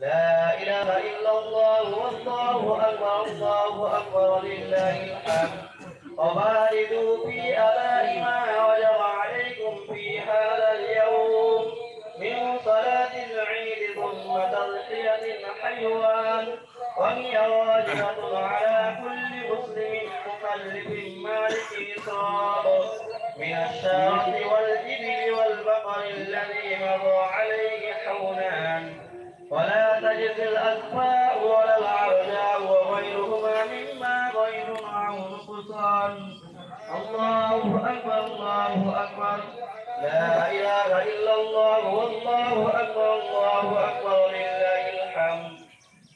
لا إله إلا الله والله أكبر الله أكبر لله الحمد. وباركوا في أداء ما وجب عليكم في هذا اليوم من صلاة العيد ثم تضحية الحيوان. وهي واجبة على كل مسلم مكلف مالك صاب. من الشاة والإبل والبقر الذي مضى عليه حولان ولا الأكفاء ولا العرجاء وغيرهما مما غير أو نقصان الله أكبر الله أكبر. لا إله إلا الله والله أكبر الله أكبر لله الحمد.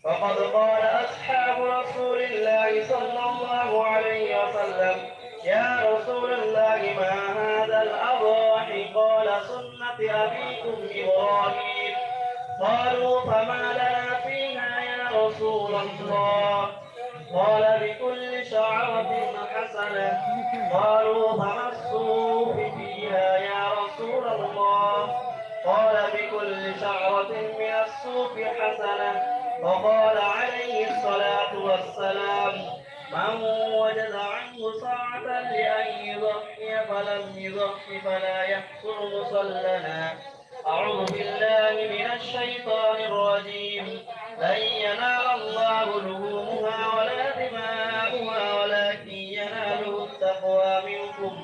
وقد قال أصحاب رسول الله صلى الله عليه وسلم يا رسول الله ما هذا الأضاحي؟ قال سنة أبيكم إبراهيم. قالوا فما لنا فيها يا رسول الله. قال بكل شعرة حسنة. قالوا فما الصوف فيها يا رسول الله. قال بكل شعرة من الصوف حسنة. وقال عليه الصلاة والسلام من وجد عنه ساعة لأن يضحي فلم يضحي فلا يحصل مصلنا أعوذ بالله من الشيطان الرجيم. لن ينال الله لحومها ولا دماؤها ولكن يناله التقوى منكم.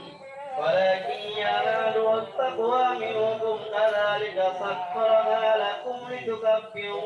ولكن يناله التقوى منكم. كذلك سخرها لكم لتكبروا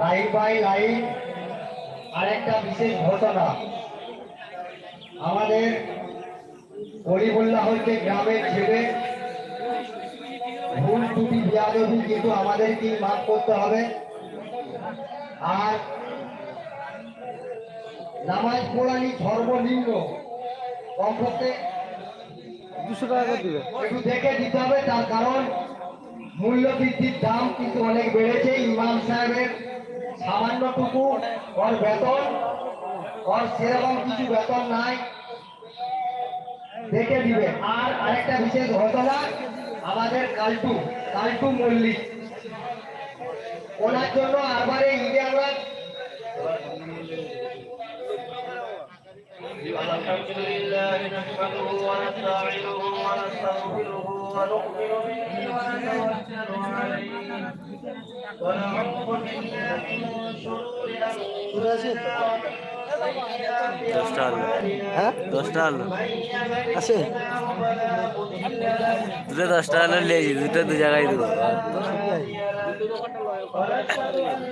line by line আরেকটা বিশেষ ঘটনা। আমাদের গরিবুল্লাহ হচ্ছে গ্রামের ছেলে ভুল ত্রুটি বিয়াদবি কিন্তু আমাদেরকেই মাফ করতে হবে। আর নামাজ পড়ানি সর্বনিম্ন কমপক্ষে দুশো টাকা দিবে। একটু দেখে দিতে হবে তার কারণ মূল্য বৃদ্ধির দাম কিন্তু অনেক বেড়েছে। ইমাম সাহেবের সামান্যটুকু ওর বেতন ওর সেরকম কিছু বেতন নাই দেখে দিবে আর আরেকটা বিশেষ ঘটনা আমাদের কালটু কালটু মল্লিক ওনার জন্য আরবারে ঈদে আমরা الحمد لله نحمده ونستعينه ونستغفره ونؤمن به ونتوكل عليه ونعوذ بالله من شرور انفسنا ومن سيئات দশটা আলু اعمالنا হ্যাঁ দশটা আলু من يهده আছে الله فلا مضل له দুটো দশটা আলু লেছি দুটো দু জায়গায় দেবো ونشهد ان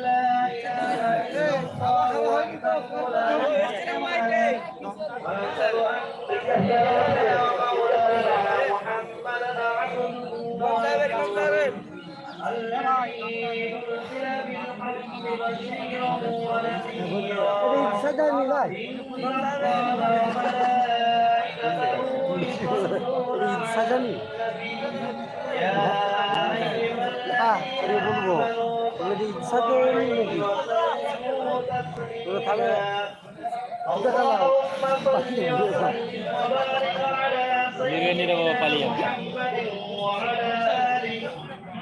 সাজানি করে বলব যদি ইচ্ছা করে নাকি তাহলে বিরিয়ানিটা বাবা পালিয়ে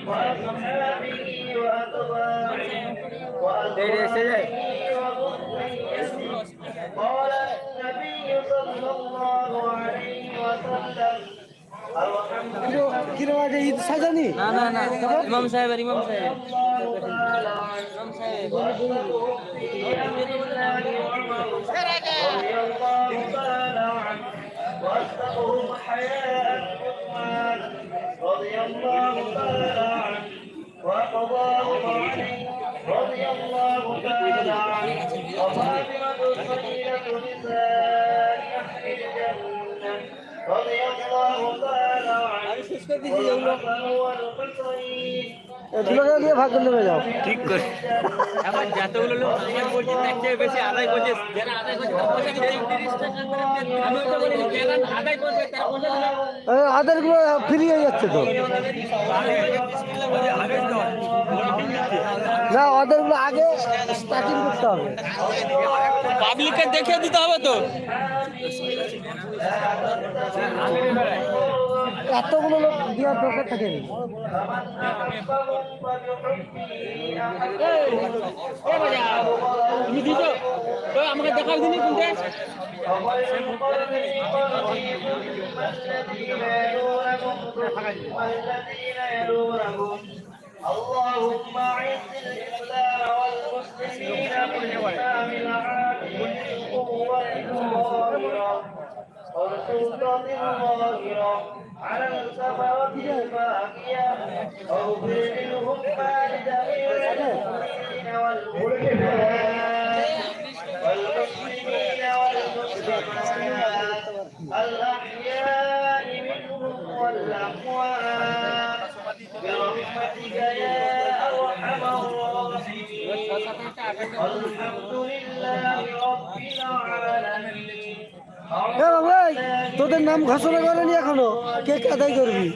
واصحابه واتباعه وازواجه وذريته قال النبي صلى الله عليه وسلم الحمد لله কিরম আছে ঈদ সাজানি না না না ইমাম সাহেবের ইমাম সাহেব رضي الله تعالى عنه وقضاه عنه رضي الله تعالى عنه وفاطمة سيدة نساء أهل الجنة رضي الله تعالى عنه والحسن والحسين দুটো টাকা দিয়ে ভাগ করে নেবে যাও। ঠিক করে। এখন যতগুলো লোক আমার বলছে তার চেয়ে বেশি আদায় করছে যারা আদায় করছে তার পয়সা দিতে তিরিশ টাকা করে দিয়ে আমি ওটা বলি যারা আদায় করবে তার পয়সা দিলে আদের ফ্রি হয়ে যাচ্ছে তো। না ওদেরগুলো আগে স্টার্টিং করতে হবে। পাবলিককে দেখে দিতে হবে তো। এতগুলো লোক দেওয়ার দরকার থাকে না তুমি দিছো তো আমাকে দেখাও দিনি কোনটা اللهم اعز الاسلام والمسلمين بالاسلام العالم والقوه الظاهره والسلطه الظاهره على السماوات الباقيه اغفر منهم ما لجميع المؤمنين والمؤمنات والمسلمين والمسلمات. الأحياء منهم والأموات. برحمتك يا أرحم الراحمين. الحمد لله رب العالمين. এ বাবাই তোদের নাম ঘোষণা করেনি এখনো কে কে আদায় করবি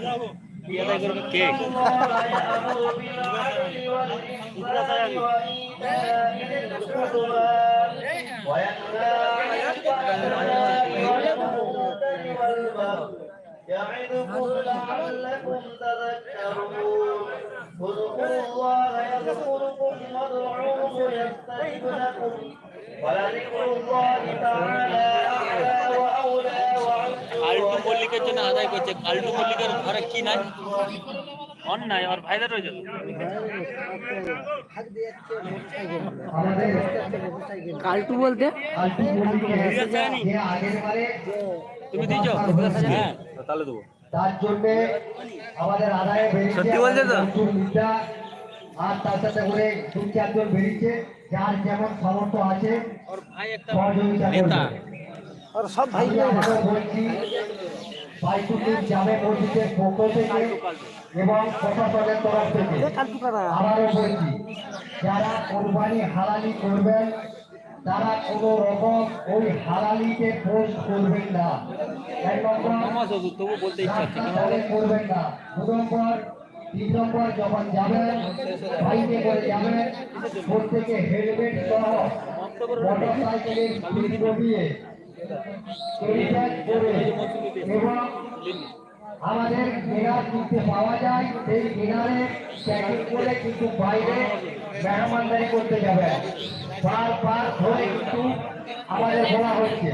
يعظكم لعلكم تذكرون اذكروا الله يذكركم وادعوه يستجب لكم ولذكر الله تعالى أعلى وأولى আল্টু মল্লিকের জন্য আদায় করছে আল্টু মল্লিকের ঘরে কি নাই অন্যায় আর ভাইদের রয়েছে কাল্টু বলতে তুমি দিছো হ্যাঁ তাহলে দেবো তার জন্য আমাদের আদায় সত্যি বলছে তো আর তার সাথে করে দু চারজন বেরিয়েছে যার যেমন সামর্থ্য আছে সহযোগিতা আবারও বলছি বাইকুটির জামে মসজিদের পক্ষ থেকে এবং প্রশাসনের তরফ থেকে কালটু কারা আবারও বলছি যারা কোরবানি হালালি করবেন তারা কোনো রকম ওই হালালিতে পোস্ট করবেন না এক নম্বর বলতে ইচ্ছা করবেন না দু নম্বর তিন নম্বর যখন যাবেন বাইকে করে যাবেন প্রত্যেকে হেলমেট সহ মোটর সাইকেলের কমিয়ে এবং আমাদের কেনার কিনতে পাওয়া যায় সেই কেনারে প্যাকেট করে কিন্তু বাইরে মেহমানদারি করতে যাবে বার বার ধরে কিন্তু আমাদের বলা হচ্ছে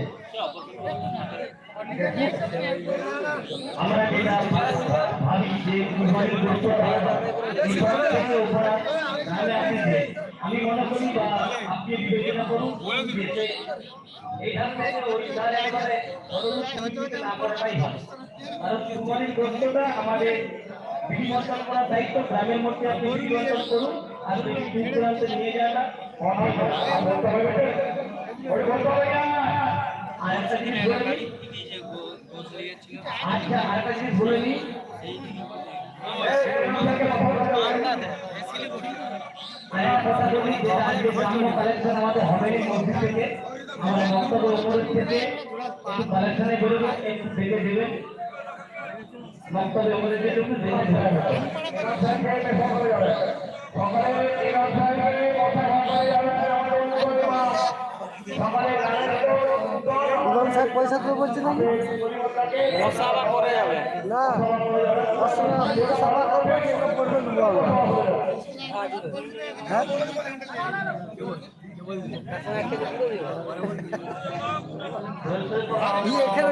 আমরা যেটা ভাবি যে উপরা দেন। আমি মনে করি বা আপনি বিবেচনা করুন যে এইখান থেকে ওই ধারে একেবারে না করাটাই ভালো কারণ কুরবানির গোষ্ঠটা আমাদের বিধিবর্তন করার দায়িত্ব গ্রামের মধ্যে আপনি বিধিবর্তন করুন আর বেশি দূর দূরান্তে নিয়ে যায় না ওই বলতে হবে না আর একটা জিনিস বলে দিই আচ্ছা আরেকটা জিনিস বলে নিই আরেকটা কথা বলি যেটা আজকে সামনে কালেকশন আমাদের হবে মসজিদ থেকে আমাদের বক্তব্য থেকে একটু কালেকশনে বেরোবে একটু দেখে দেবেন থেকে একটু দেখে পয়সা দেবো বলছে নাকি মশা আবার পরে যাবে না হ্যাঁ ই এখানে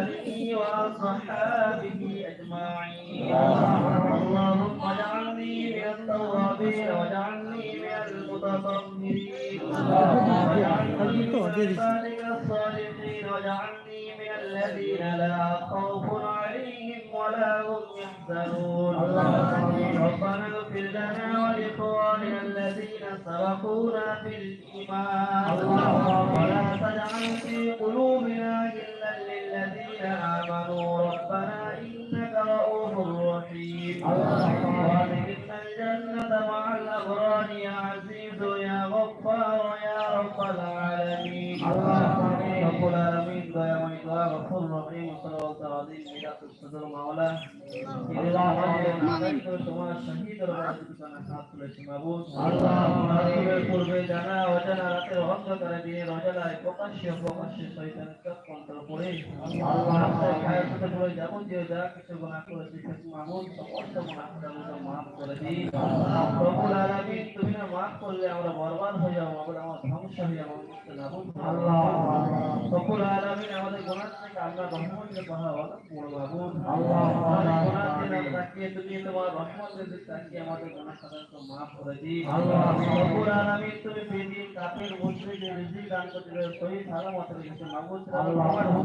آله وصحابه أجمعين اللهم اجعلني من التوابين واجعلني من المتطهرين الذين لا خوف عليهم ولا هم يحزنون ربنا اغفر لنا ولإخواننا الذين سبقونا بالإيمان ولا মিরাতুস মাওলা তোমার শহীদ পূর্বে জানা অজানা রাতের অন্ধকারে দিয়ে রজালায় প্রকাশ্য প্রকাশ্যে শৈতান কন্ট্রোল করে আল্লাহ খায়ের সাথে বলে যাবতীয় যা কিছু গুনাহ করেছি সে মাবুদ সমস্ত মাফ করে দিই রব্বুল আলামিন তুমি না মাফ করলে আমরা বরবাদ হয়ে যাব আমরা আমার ধ্বংস হয়ে যাব আল্লাহ রব্বুল আলামিন আমাদের থেকে আল্লাহ তাকিয়ে তুমি তোমার তাকিয়ে মাফ করে দিই আল্লাহ রব্বুল আলামিন তুমি বেদিন কাফের মুশরিকদের রিজিক দান করতে সহি সালামত রেখেছো মাবুদ আল্লাহ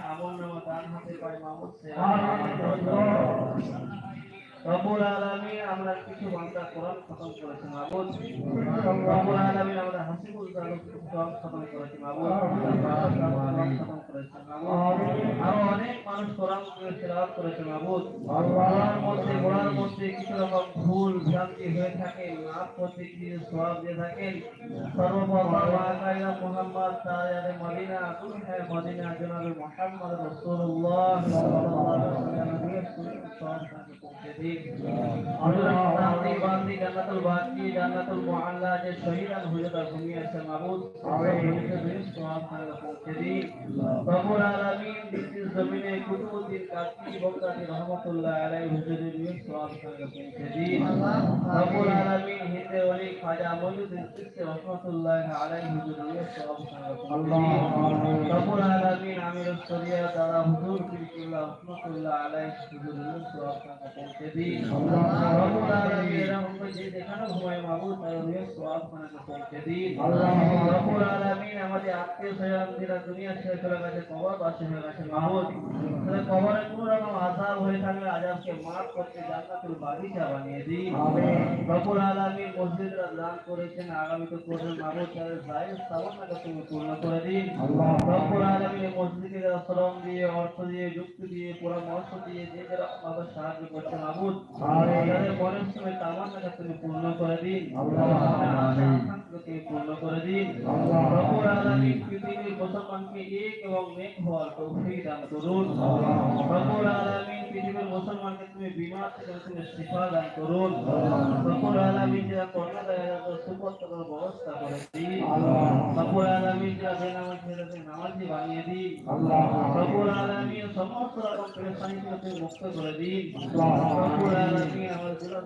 আমলনামা দান হাতে পাই মামুদ রব্বুল কিছু হয়ে থাকে মাফ দিয়ে থাকেন। সর্বপ্রথম ওয়াকাইয়া মুহাম্মদ তাআলা মদিনা পৌঁছে দিন আল্লাহ বান্দি জান্নাতুল বাকি জান্নাতুল মুআল্লা যে শহীদান হুজুরা ঘুমিয়ে আছে মাবুদ পৌঁছে দিন রব্বুল আলামিন দিন জমিনে কুতুবুদ্দিন কাকি বক্তাদি রহমাতুল্লাহ আলাইহি হুজুরের নিয়ে সওয়াব সঙ্গে পৌঁছে দিন রব্বুল আলামিন হিন্দে ওলি খাজা মইনুদ্দিন চিশতি রহমাতুল্লাহ আলাইহি হুজুরের নিয়ে সওয়াব সঙ্গে পৌঁছে দিন রব্বুল আলামিন আমিরুস শরিয়া দাদা হুজুর ফিরকুল্লাহ রহমাতুল্লাহ আলাইহি হুজুরের নিয়ে সওয়াব সঙ্গে পৌঁছে দিন রব্বুল আলামিন আমাদের আত্মীয় স্বজনরা দিই রব্বুল আলামিন মসজিদরা শ্রম দিয়ে অর্থ দিয়ে যুক্তি দিয়ে পরামর্শ দিয়ে যে যারা সাহায্য করছে মাহমুদ তাদের পরিশ্রমের তামান্নাকে তুমি পূর্ণ করে দিন আকাঙ্ক্ষাকে তুমি পূর্ণ করে দিন রব্বুল আলামিন পৃথিবীর মুসলমানকে এক এবং নেক হওয়ার তৌফিক দান করুন রব্বুল আলামিন পৃথিবীর মুসলমানকে তুমি বিমার থেকে তুমি শিফা দান করুন রব্বুল আলামিন যারা করোনা দেয় সুপত্র ব্যবস্থা করে দিন রব্বুল আলামিন যারা বেনামাজ ছেলেকে নামাজি বানিয়ে দিন রব্বুল আলামিন সমস্ত রকম পেরেশানি থেকে তুমি মুক্ত করে দিন রব্বুল আলামিন আমার দুলাল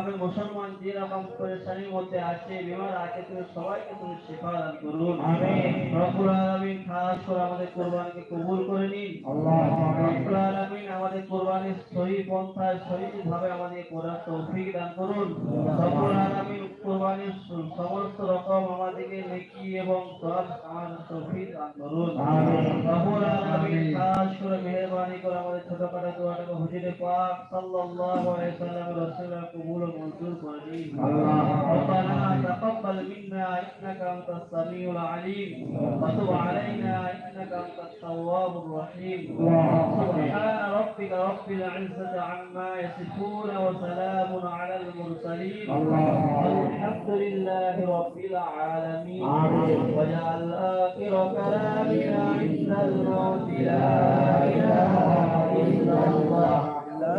মুসলমান যেরকম পরেশানির মধ্যে আছে বিমার আছে তুমি সবাইকে তুমি শিফা দান করুন রব্বুল আলামিন খাস করে আমাদের কোরবানিকে কবুল করে নিন। রব্বুল আলামিন আমাদের কোরবানির সহি পন্থায় সহি ভাবে আমাদের করার তৌফিক দান করুন। রব্বুল আলামিন কোরবানির সমস্ত রকম আমাদেরকে নেকি এবং সব আমাদের তৌফিক দান করুন। রব্বুল আলামিন খাস করে মেহেরবানি করে আমাদের ছোটখাটো দোয়াটাকে হুজুরে পাক সাল্লাল্লাহু আলাইহি সাল্লামের রাসূলের কবুল ربنا تقبل منا إنك أنت السميع العليم. وتب علينا إنك أنت التواب الرحيم. سبحان ربك رب العزة عما يصفون وسلام على المرسلين. الحمد لله رب العالمين. واجعل آخر كلامنا عند الموت. لا إله إلا الله. لا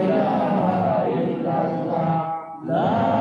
إله إلا الله. illallah la